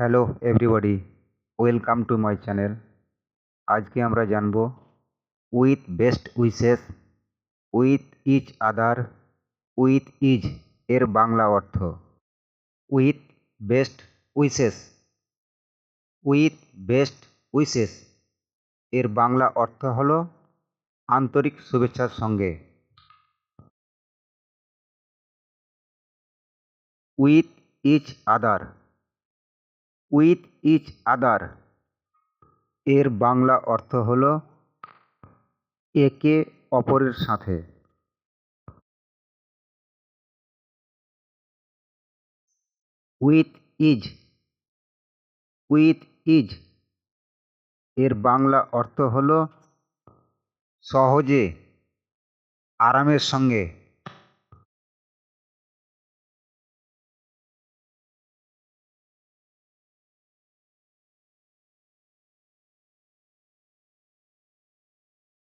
Hello everybody welcome to my channel আজকে আমরা জানব with best wishes with each other with ease এর বাংলা অর্থ। With best wishes with best wishes এর বাংলা অর্থ হলো আন্তরিক শুভেচ্ছার সঙ্গে। With each other with each other. এর বাংলা অর্থ হল একে অপরের সাথে। With ease. With ease. এর বাংলা অর্থ হল সহজে, আরামের সঙ্গে।